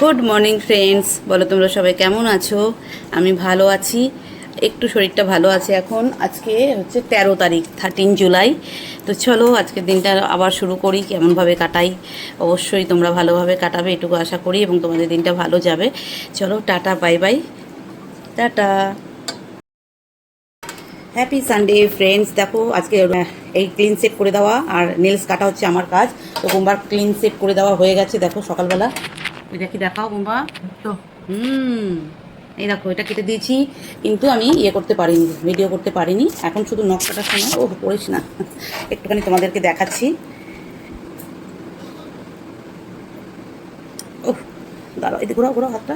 Good morning friends. বলো তোমরা সবাই কেমন আছো? আমি ভালো আছি। একটু শরীরটা ভালো আছে এখন। আজকে হচ্ছে তেরো তারিখ থার্টিন জুলাই তো চলো, আজকের দিনটা আবার শুরু করি, কেমনভাবে কাটাই। অবশ্যই তোমরা ভালোভাবে কাটাবে, এটুকু আশা করি, এবং তোমাদের দিনটা ভালো যাবে। চলো, tata, bye bye. Tata. Happy Sunday friends দেখো, আজকে এই ক্লিন সেট করে দেওয়া, আর নেলস কাটা হচ্ছে আমার কাজ। তো বোম্বার ক্লিন সেট করে দেওয়া হয়ে গেছে, দেখো সকালবেলা। এটা কি দেখাও বোম্বা? তো। হুম। এই দেখো এটা কেটে দিয়েছি কিন্তু আমি ইয়ে করতে পারিনি ভিডিও করতে পারিনি। এখন শুধু কাটার সময় ও করিস না। একটুখানি তোমাদেরকে দেখাচ্ছি। ও দাঁড়াও এদিকে ঘোরাও ঘোরাও হাতটা।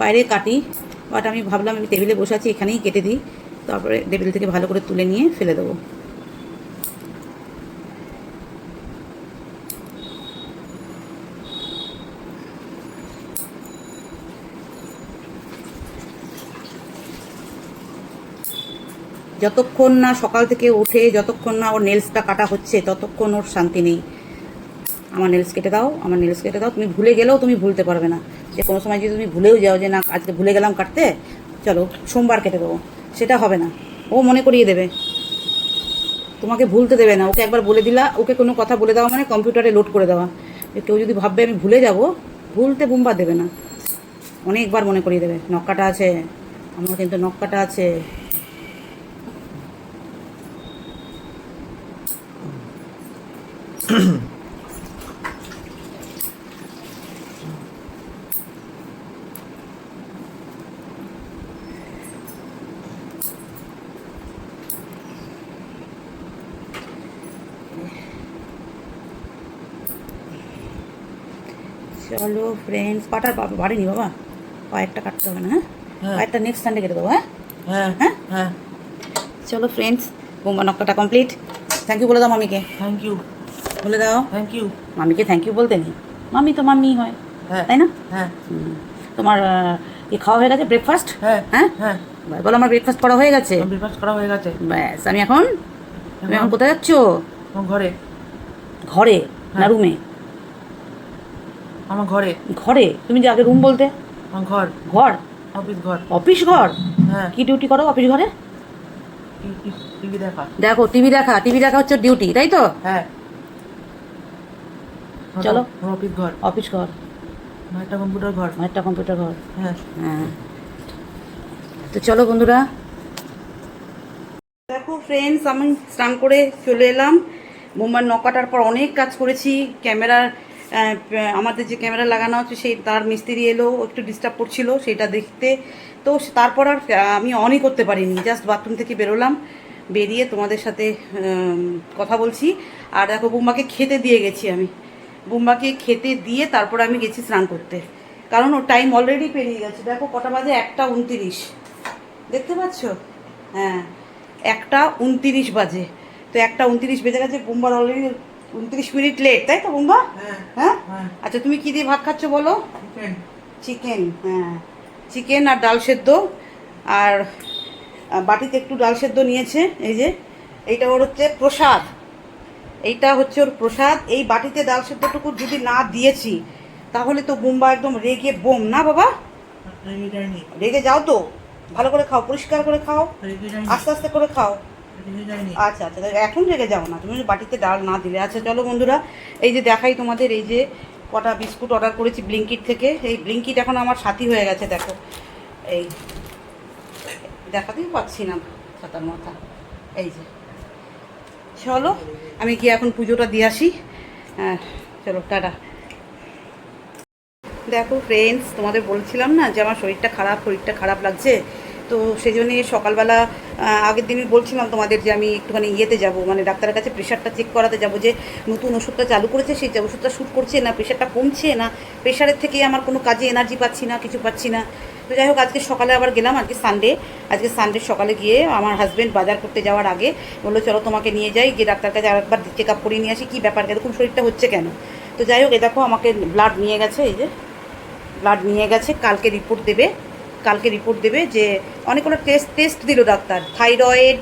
বাইরে কাটি বাট আমি ভাবলাম আমি টেবিলে বসে আছি এখানেই কেটে দিই। তারপরে টেবিল থেকে ভালো করে তুলে নিয়ে ফেলে দেবো। যতক্ষণ না সকাল থেকে উঠে, যতক্ষণ না ওর নেলসটা কাটা হচ্ছে, ততক্ষণ ওর শান্তি নেই। আমার নেলস কেটে দাও, আমার নেলস কেটে দাও। তুমি ভুলে গেলেও তুমি ভুলতে পারবে না। যে কোনো সময় যদি তুমি ভুলেও যাও যে না, আজকে ভুলে গেলাম কাটতে, চলো সোমবার কেটে দেবো। সেটা হবে না। ও মনে করিয়ে দেবে। তোমাকে ভুলতে দেবে না। ওকে একবার বলে দিলা, ওকে কোনো কথা বলে দেওয়া মানে কম্পিউটারে লোড করে দেওয়া। কেউ যদি ভাববে আমি ভুলে যাব, ভুলতে বুম্বা দেবে না। অনেকবার মনে করিয়ে দেবে, নখ কাটা আছে, আমার কিন্তু নখ কাটা আছে। চলো ফ্রেন্ডস বাবা বাড়িনি বাবা? পায়েরটা কাটতে হবে না হ্যাঁ? হ্যাঁ। পায়েরটা নেক্সট সানডে কেটে দেবো হ্যাঁ? হ্যাঁ হ্যাঁ? হ্যাঁ। চলো ফ্রেন্ডস বোম্বা নক্কাটা কমপ্লিট থ্যাংক ইউ বলে দাও মামিকে। থ্যাংক ইউ বলে দাও। থ্যাংক ইউ মামিকে থ্যাংক ইউ বলতে নেই। মামি তো মাম্মি হয় হ্যাঁ তাই না? হ্যাঁ। তোমার এ খাওয়া হয়ে গেছে ব্রেকফাস্ট হ্যাঁ হ্যাঁ? হ্যাঁ। বলো আমার ব্রেকফাস্ট করা হয়ে গেছে। ব্রেকফাস্ট করা হয়ে গেছে। ব্যাস আমি এখন তুমি এখন কোথায় যাচ্ছ? ঘরে। ঘরে না হ্যাঁ। রুমে আমার ঘরে। ঘরে? তুমি যে আগে রুম বলতে? ঘর। ঘর? অফিস ঘর। অফিস ঘর? হ্যাঁ। কি ডিউটি করো অফিস ঘরে? টিভি দেখা। দেখো টিভি দেখা। টিভি দেখা হচ্ছে ডিউটি তাই তো? হ্যাঁ। চলো। অফিস ঘর। অফিস ঘর। একটা কম্পিউটার ঘর। একটা কম্পিউটার ঘর। হ্যাঁ। হ্যাঁ। তো চলো বন্ধুরা। দেখো ফ্রেন্ডস আমি স্নান করে চলে এলাম। বোম্বার নকাটার পর অনেক কাজ করেছি। ক্যামেরার আমাদের যে ক্যামেরা লাগানো আছে সেই তার মিস্ত্রি এলো একটু ডিস্টার্ব করছিল সেটা দেখতে। তো তারপর আর আমি অনই করতে পারিনি। জাস্ট বাথরুম থেকে বেরোলাম। বেরিয়ে তোমাদের সাথে কথা বলছি। আর দেখো বোম্বাকে খেতে দিয়ে গেছি আমি। বোম্বাকে খেতে দিয়ে তারপরে আমি গেছি স্নান করতে। কারণ ওর টাইম অলরেডি পেরিয়ে গেছে। দেখো কটা বাজে? একটা উনতিরিশ। দেখতে পাচ্ছ? হ্যাঁ একটা উনতিরিশ বাজে। তো একটা উনতিরিশ বেজে গেছে। বোম্বার অলরেডি উনত্রিশ মিনিট লেট তাই তো বোম্বা? হ্যাঁ হ্যাঁ? হ্যাঁ। আচ্ছা তুমি কি দিয়ে ভাত খাচ্ছ বলো? চিকেন চিকেন হ্যাঁ। চিকেন আর ডাল সেদ্ধ। আর বাটিতে একটু ডাল সেদ্ধ নিয়েছে। এই যে এইটা ওর হচ্ছে প্রসাদ। এইটা হচ্ছে ওর প্রসাদ। এই বাটিতে ডাল সেদ্ধটুকু যদি না দিয়েছি তাহলে তো বোম্বা একদম রেগে বোম। না বাবা? রেগে যাও তো। ভালো করে খাও পরিষ্কার করে খাও। আস্তে আস্তে করে খাও। আচ্ছা আচ্ছা। এখন রেগে যাও না। তুমি বাটিতে ডাল না দিলে। আচ্ছা চলো বন্ধুরা এই যে দেখাই তোমাদের এই যে কটা বিস্কুট অর্ডার করেছি ব্লিঙ্কিট থেকে। এই ব্লিঙ্কিট এখন আমার সাথী হয়ে গেছে দেখো। এই দেখাতেই পাচ্ছি না ছাতার মাথা। এই যে। চলো, আমি গিয়ে এখন পুজোটা দিয়ে আসি। হ্যাঁ চলো, টাটা। দেখো ফ্রেন্ডস তোমাদের বলছিলাম না যে আমার শরীরটা খারাপ শরীরটা খারাপ লাগছে? তো সেই জন্যে সকালবেলা আগের দিনই বলছিলাম তোমাদের যে আমি একটুখানি ইয়েতে যাব মানে ডাক্তারের কাছে প্রেশারটা চেক করাতে যাব যে নতুন ওষুধটা চালু করেছে, সেই ওষুধটা শ্যুট করছে না প্রেশারটা কমছে না প্রেশারের থেকে আমার কোনো কাজে এনার্জি পাচ্ছি না, কিছু পাচ্ছি না। তো যাই হোক, আজকে সকালে আবার গেলাম, আজকে সানডে আজকে সানডে সকালে গিয়ে আমার হাজব্যান্ড বাজার করতে যাওয়ার আগে বলল, চলো তোমাকে নিয়ে যাই, গিয়ে ডাক্তার কাছে আরেকবার চেক আপ করে নিয়ে আসি, কী ব্যাপার, এরকম শরীরটা হচ্ছে কেন? তো যাই হোক, এ দেখো আমাকে ব্লাড নিয়ে গেছে, এই যে ব্লাড নিয়ে গেছে, কালকে রিপোর্ট দেবে। কালকে রিপোর্ট দেবে যে অনেকগুলো টেস্ট টেস্ট দিল ডাক্তার। থাইরয়েড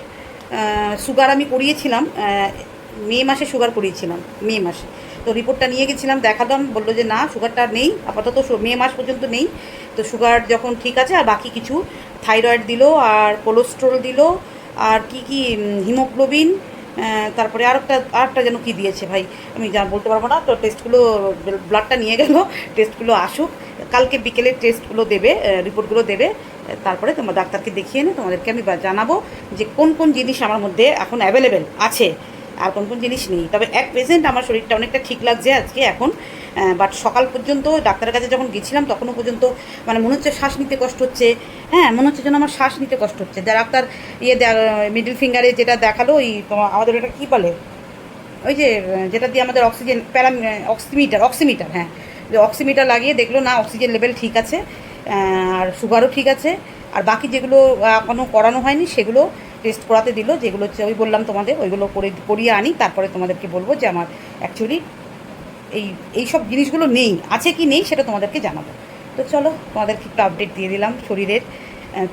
সুগার আমি করিয়েছিলাম মে মাসে সুগার করিয়েছিলাম, মে মাসে। তো রিপোর্টটা নিয়ে গেছিলাম দেখালাম বলল যে না সুগারটা নেই, আপাতত মে মাস পর্যন্ত নেই। তো সুগার যখন ঠিক আছে, আর বাকি কিছু থাইরয়েড দিল, আর কোলেস্ট্রল দিল, আর কি কি হিমোগ্লোবিন তারপরে আর একটা আর একটা যেন কী দিয়েছে ভাই, আমি যা বলতে পারব না। তো টেস্টগুলো ব্লাডটা নিয়ে গেল টেস্টগুলো আসুক। কালকে বিকেলে টেস্টগুলো দেবে রিপোর্টগুলো দেবে তারপরে তোমার ডাক্তারকে দেখিয়ে এনে তোমাদেরকে আমি জানাব যে কোন কোন জিনিস আমার মধ্যে এখন অ্যাভেলেবেল আছে আর কোন কোন জিনিস নেই। তবে এক প্রেজেন্ট আমার শরীরটা অনেকটা ঠিক লাগছে আজকে এখন বাট সকাল পর্যন্ত ডাক্তারের কাছে যখন গেছিলাম তখনও পর্যন্ত মানে মনে হচ্ছে শ্বাস নিতে কষ্ট হচ্ছে। হ্যাঁ মনে হচ্ছে যেন আমার শ্বাস নিতে কষ্ট হচ্ছে। যা ডাক্তার ইয়ে মিডল ফিঙ্গারে যেটা দেখাল, ওই আমাদের ওটা কী বলে? ওই যে যেটা দিয়ে আমাদের অক্সিজেন প্যারাম অক্সিমিটার অক্সিমিটার হ্যাঁ। যে অক্সিমিটার লাগিয়ে দেখল, না অক্সিজেন লেভেল ঠিক আছে আর সুগারও ঠিক আছে, আর বাকি যেগুলো এখনও করানো হয়নি, সেগুলো টেস্ট করাতে দিল, যেগুলো হচ্ছে ওই বললাম তোমাদের, ওইগুলো করে, করিয়ে আনি, তারপরে তোমাদেরকে বলব যে আমার অ্যাকচুয়ালি এই এই সব জিনিসগুলো নেই, আছে কি নেই সেটা তোমাদেরকে জানাব। তো চলো, তোমাদেরকে একটু আপডেট দিয়ে দিলাম শরীরের।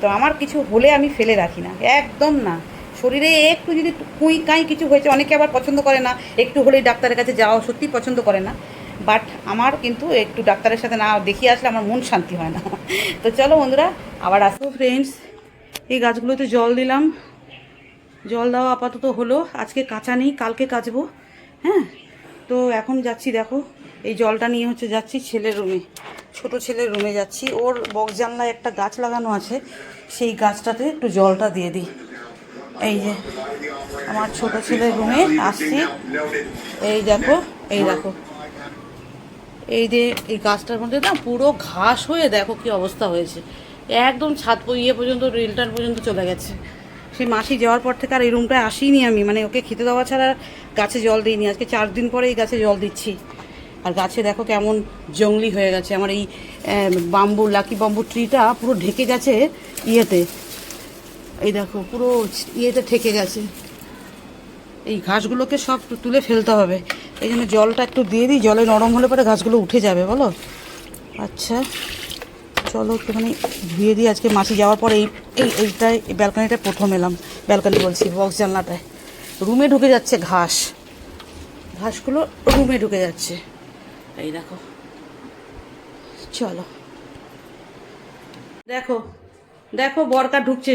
তো আমার কিছু হলে আমি ফেলে রাখি না, একদম না। শরীরে একটু যদি কুঁই কাঁই কিছু হয়েছে, অনেকে আবার পছন্দ করে না, একটু হলেই ডাক্তারের কাছে যাওয়া সত্যি পছন্দ করে না। বাট আমার কিন্তু একটু ডাক্তারের সাথে না দেখিয়ে আসলে আমার মন শান্তি হয় না। তো চলো বন্ধুরা, আবার আসব ফ্রেন্ডস এই গাছগুলোতে জল দিলাম। জল দেওয়া আপাতত হলো। আজকে কাঁচা নেই, কালকে কাচবো। হ্যাঁ? তো এখন যাচ্ছি, দেখো, এই জলটা নিয়ে হচ্ছে যাচ্ছি ছেলের রুমে ছোট ছেলের রুমে যাচ্ছি। ওর বক্স জানলায় একটা গাছ লাগানো আছে। সেই গাছটাতে একটু জলটা দিয়ে দিই। এই যে, আমার ছোট ছেলের রুমে আসছি। এই দেখো এই দেখো। এই যে এই গাছটার মধ্যে না পুরো ঘাস হয়ে দেখো কি অবস্থা হয়েছে। একদম ছাদ ইয়ে পর্যন্ত, রেলটার পর্যন্ত চলে গেছে। সেই মাসি যাওয়ার পর থেকে আর এই রুমটায় আসিনি আমি মানে ওকে খেতে দেওয়া ছাড়া গাছে জল দিইনি। আজকে চার দিন পরে এই গাছে জল দিচ্ছি। আর গাছে দেখো কেমন জঙ্গলি হয়ে গেছে। আমার এই বাম্বু লাকি বাম্বু ট্রিটা পুরো ঢেকে গেছে ইয়েতে। এই দেখো পুরো ইয়েতে ঠেকে গেছে। এই ঘাসগুলোকে সব তুলে ফেলতে হবে। এই জন্য জলটা একটু দিয়ে দিই, জলে নরম হলে পরে ঘাসগুলো উঠে যাবে, বলো? আচ্ছা চলো একটুখানি ধুয়ে দিই, আজকে মাছি যাওয়ার পরে এই এই এইটায় এই ব্যালকানিটা প্রথম এলাম, ব্যালকানি বলছি, বক্স জানলাটায়। রুমে ঢুকে যাচ্ছে ঘাস। ঘাসগুলো রুমে ঢুকে যাচ্ছে। এই দেখো, চলো। দেখো দেখো বরকা ঢুকছে।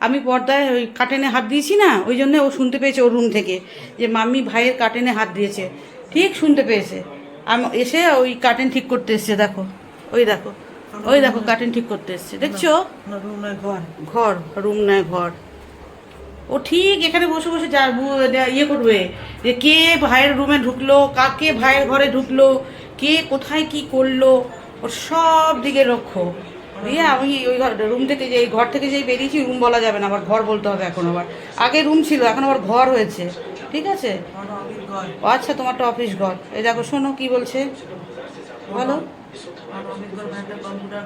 আমি পর্দায় ওই কাটেনে হাত দিয়েছি না ওই জন্য ও শুনতে পেয়েছে ওর রুম থেকে যে মাম্মি ভাইয়ের কাটেনে হাত দিয়েছে। ঠিক শুনতে পেয়েছে। আমি এসে ওই কাটেন ঠিক করতে এসছে দেখো। ওই দেখো। ওই দেখো কাটেন ঠিক করতে এসছে। দেখছ? রুম নয় ঘর। ঘর রুম নয় ঘর। ও ঠিক এখানে বসে বসে যা ইয়ে করবে যে কে ভাইয়ের রুমে ঢুকলো কাকে ভাইয়ের ঘরে ঢুকলো কে কোথায় কি করল ওর সব দিকে লক্ষ্য। দিয়ে আমি ওই ঘর রুম থেকে যে এই ঘর থেকে যেই বেরিয়েছি রুম বলা যাবে না আবার ঘর বলতে হবে এখন আবার। আগে রুম ছিল এখন আবার ঘর হয়েছে। ঠিক আছে? আচ্ছা তোমারটা অফিস ঘর। এই দেখো শোনো কি বলছে। বলো।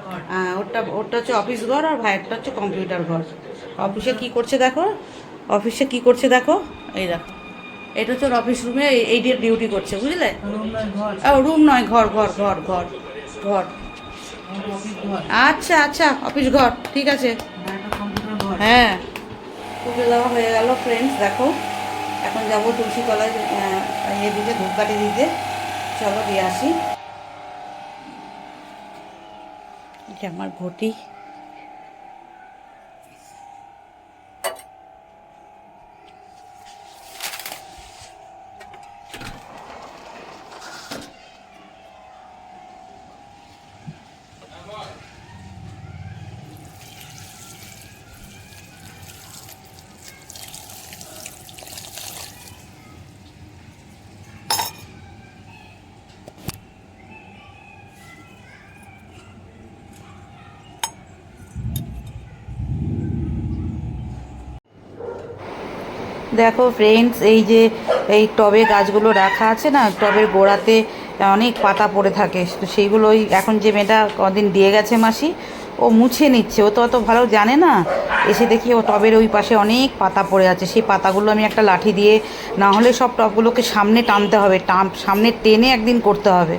ঘর হ্যাঁ ওরটা ওরটা হচ্ছে অফিস ঘর আর ভাইয়েরটা হচ্ছে কম্পিউটার ঘর। অফিসে কি করছে দেখো? অফিসে কি করছে দেখো? এই দেখো। এটা হচ্ছে ওর অফিস রুমে এই ডিউটি করছে বুঝলে? রুম নয় ঘর। ও রুম নয় ঘর ঘর ঘর ঘর ঘর ঘর। আচ্ছা আচ্ছা অফিস ঘর ঠিক আছে। হ্যাঁ। পুজো দেওয়া হয়ে গেল ফ্রেন্ডস দেখো। এখন যাব তুলসী কলায় ইয়ে দিতে ধূপকাঠি দিতে চলো দিয়ে আসি। আমার ঘটি। দেখো ফ্রেন্ডস এই যে, এই টবে গাছগুলো রাখা আছে না, টবের গোড়াতে অনেক পাতা পড়ে থাকে। তো সেইগুলোই এখন যে মেয়েটা কদিন দিয়ে গেছে মাসি, ও মুছে নিচ্ছে। ও তো অত ভালো জানে না। এসে দেখি ও টবের ওই পাশে অনেক পাতা পড়ে আছে। সেই পাতাগুলো আমি একটা লাঠি দিয়ে, না হলে সব টবগুলোকে সামনে টানতে হবে, টান, সামনে টেনে একদিন করতে হবে।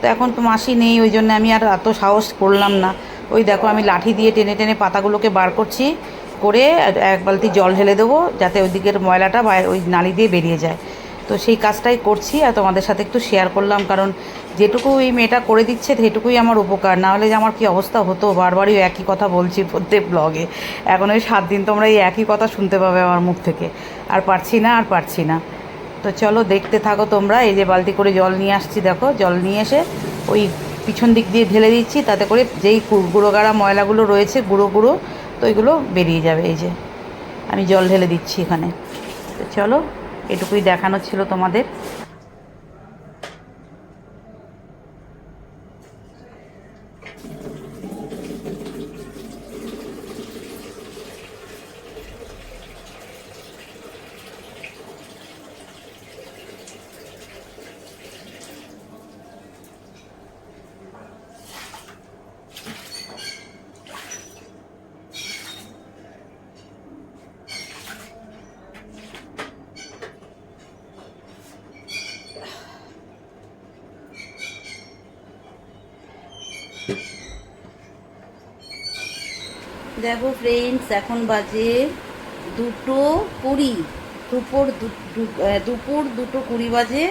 তো এখন তো মাসি নেই, ওই জন্য আমি আর এত সাহস করলাম না। ওই দেখো আমি লাঠি দিয়ে টেনে টেনে পাতাগুলোকে বার করছি। করে এক বালতি জল ঢেলে দেবো, যাতে ওই দিকের ময়লাটা বাইরে ওই নালি দিয়ে বেরিয়ে যায়। তো সেই কাজটাই করছি আর তোমাদের সাথে একটু শেয়ার করলাম, কারণ যেটুকু এই মেয়েটা করে দিচ্ছে সেটুকুই আমার উপকার। না হলে যে আমার কি অবস্থা হতো, বারবারই একই কথা বলছি প্রত্যেক ব্লগে এখন ওই সাত দিন তোমরা এই একই কথা শুনতে পাবে আমার মুখ থেকে। আর পারছি না, আর পারছি না। তো চলো দেখতে থাকো তোমরা, এই যে বালতি করে জল নিয়ে আসছি দেখো, জল নিয়ে এসে ওই পিছন দিক দিয়ে ঢেলে দিচ্ছি, তাতে করে যেই গুঁড়ো গাড়া ময়লাগুলো রয়েছে, গুঁড়ো গুঁড়ো তো এগুলো বেরিয়ে যাবে, এই যে। আমি জল ঢেলে দিচ্ছি এখানে। তো চলো, এটুকুই দেখানো ছিল তোমাদের। দেখো ফ্রেন্ডস এখন বাজে দুটো কুড়ি। দুপুর দুপুর দুটো কুড়ি বাজে।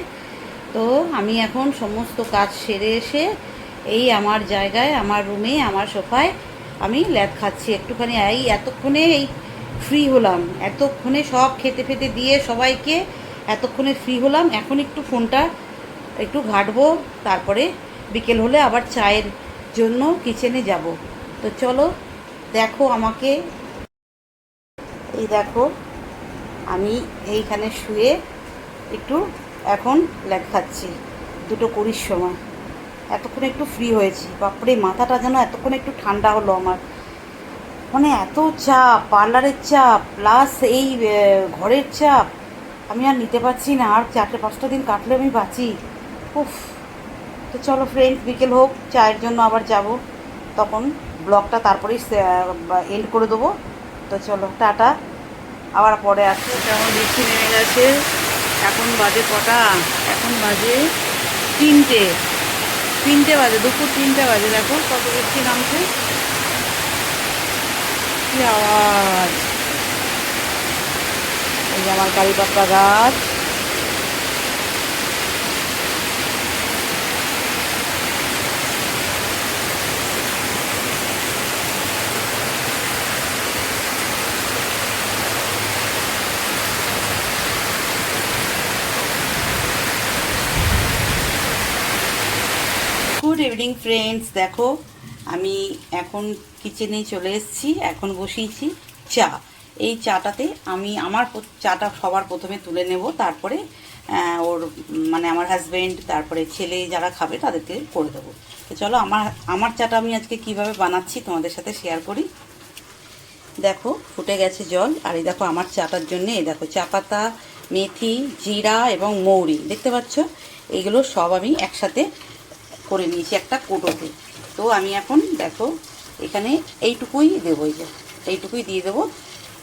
তো আমি এখন সমস্ত কাজ সেরে এসে এই আমার জায়গায়, আমার রুমে আমার সোফায় আমি ল্যাদ খাচ্ছি। একটুখানি এই এতক্ষণে এই ফ্রি হলাম। এতক্ষণে সব খেতে ফেতে দিয়ে সবাইকে এতক্ষণে ফ্রি হলাম। এখন একটু ফোনটা একটু ঘাটবো, তারপরে বিকেল হলে আবার চায়ের জন্য কিচেনে যাব। তো চলো দেখো আমাকে। এই দেখো, আমি এইখানে শুয়ে একটু এখন ল্যাগ খাচ্ছি, দুটো কুড়ির সময়। এতক্ষণ একটু ফ্রি হয়েছি। বাপরে, মাথাটা যেন এতক্ষণ একটু ঠান্ডা হলো আমার। মানে এত চাপ, পার্লারের চাপ প্লাস এই ঘরের চাপ। আমি আর নিতে পারছি না, আর চারটে পাঁচটা দিন কাটলে আমি বাঁচি। উফ। তো চলো ফ্রেন্ডস বিকেল হোক, চায়ের জন্য আবার যাব। তখন ব্লগটা তারপরেই এন্ড করে দেবো। তো চলো, টাটা। আবার পরে আসব কেমন বৃষ্টি নেমে গেছে। এখন বাজে কটা? এখন বাজে তিনটে। তিনটে বাজে, দুপুর তিনটে বাজে। দেখো কত বৃষ্টি নামছে। কি আওয়াজ। এই আমার কারি পাতা গাছ। গুড ইভিনিং ফ্রেন্ডস দেখো, আমি এখন কিচেনে চলে এসেছি, এখন বসিয়েছি চা। এই চাটাতে আমি আমার চাটা সবার প্রথমে তুলে নেব, তারপরে ওর মানে আমার হাজবেন্ড তারপরে ছেলে যারা খাবে তাদেরকে করে দেবো। তো চলো, আমার আমার চাটা আমি আজকে কীভাবে বানাচ্ছি তোমাদের সাথে শেয়ার করি। দেখো, ফুটে গেছে জল, আর এই দেখো আমার চাটার জন্য, এই দেখো চা পাতা মেথি, জিরা এবং মৌরি, দেখতে পাচ্ছ? এইগুলো সব আমি একসাথে করে নিয়েছি একটা কোটোতে। তো আমি এখন দেখো, এখানে এইটুকুই দেবো এই যে, এইটুকুই দিয়ে দেবো।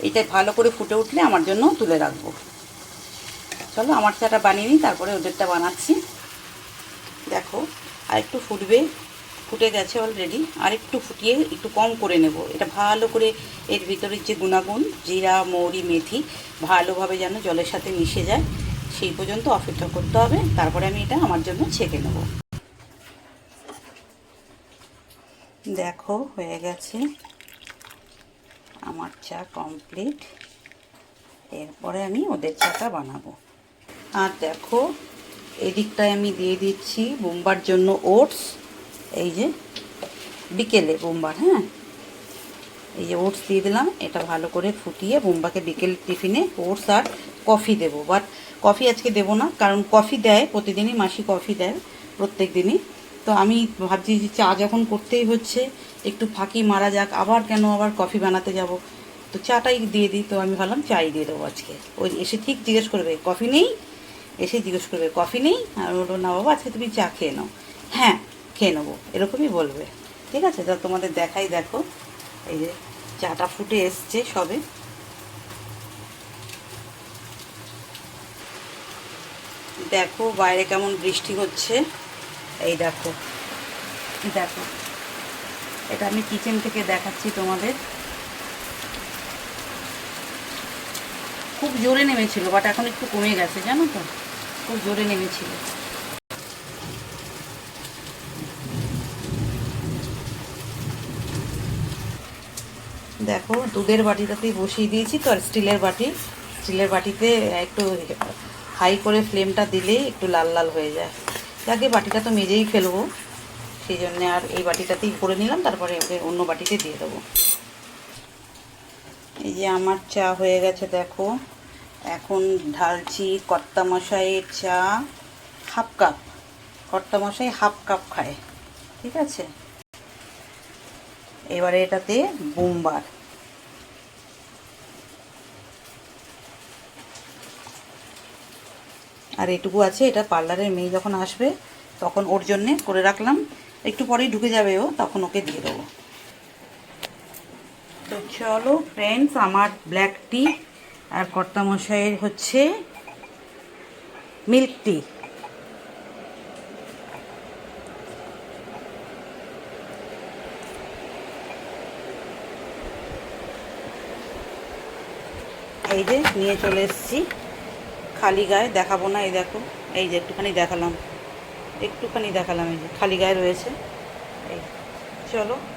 এইটা ভালো করে ফুটে উঠলে আমার জন্য তুলে রাখব। চলো, আমার চাটা বানিয়ে নিই, তারপরে ওদেরটা বানাচ্ছি। দেখো আর একটু ফুটবে, ফুটে গেছে অলরেডি আর একটু ফুটিয়ে একটু কম করে নেব। এটা ভালো করে এর ভিতরের যে গুণাগুণ, জিরা, মৌরি, মেথি, ভালোভাবে যেন জলের সাথে মিশে যায়, সেই পর্যন্ত অপেক্ষা করতে হবে। তারপরে আমি এটা আমার জন্য ছেঁকে নেব। দেখো, হয়ে গেছে। আমার চা কমপ্লিট। এরপরে আমি ওদের চাটা বানাবো। আর দেখো, এদিকটায় আমি দিয়ে দিচ্ছি বোম্বার জন্য ওটস। এই যে, বিকেলে বোম্বার হ্যাঁ? এই যে ওটস দিয়ে দিলাম, এটা ভালো করে ফুটিয়ে বোম্বাকে বিকেল টিফিনে ওটস আর কফি দেবো। বাট কফি আজকে দেবো না, কারণ কফি দেয়, প্রতিদিনই মাসি কফি দেয়, প্রত্যেক দিনই। তো আমি ভাবছি যে চা যখন করতেই হচ্ছে, একটু ফাঁকি মারা যাক, আবার কেন আবার কফি বানাতে যাব? তো চাটাই দিয়ে দিই, তো আমি ভাবলাম চাই দিয়ে দেবো আজকে। ওই এসে ঠিক জিজ্ঞেস করবে কফি নেই? এসে জিজ্ঞেস করবে কফি নেই? আর বলব না বাবা, আজকে তুমি চা খেয়ে নাও। হ্যাঁ খেয়ে নেব। এরকমই বলবে। ঠিক আছে, তা তোমাদের দেখাই, দেখো। এই যে চাটা ফুটে এসছে সবে। দেখো বাইরে কেমন বৃষ্টি হচ্ছে। এই দেখো দেখো। এটা আমি কিচেন থেকে দেখাচ্ছি তোমাদের। খুব জোরে নেমেছিল বাট এখন একটু কমে গেছে, জানো তো? খুব জোরে নেমেছিল। দেখো, দুধের বাটিটাতেই বসিয়ে দিয়েছি তো, আর স্টিলের বাটি। স্টিলের বাটিতে একটু হাই করে ফ্লেমটা দিলেই একটু লাল লাল হয়ে যায়। যাকে বাটিটা তো মেজেই ফেলব, সেই জন্যে আর এই বাটিটাতেই করে নিলাম, তারপরে ওকে অন্য বাটিতে দিয়ে দেবো। এই যে আমার চা হয়ে গেছে, দেখো। এখন ঢালছি কর্তা মশাইয়ের চা, হাফ কাপ। কর্তা মশাই হাফ কাপ খায়, ঠিক আছে? এবারে এটাতে বোমবার। আর এটুকু আছে, এটা পার্লারের মেয়ে যখন আসবে, তখন ওর জন্যে করে রাখলাম। একটু পরেই ঢুকে যাবে ও, তখন ওকে দিয়ে দেবো। তো চলো ফ্রেন্ডস আমার ব্ল্যাক টি আর কর্তামশাইয়ের হচ্ছে মিল্ক টি এই যে, নিয়ে চলে এসেছি। খালি গায়ে দেখাবো না, এই দেখো, এই যে একটুখানি দেখালাম একটুখানি দেখালাম, এই যে খালি গায়ে রয়েছে, এই, চলো।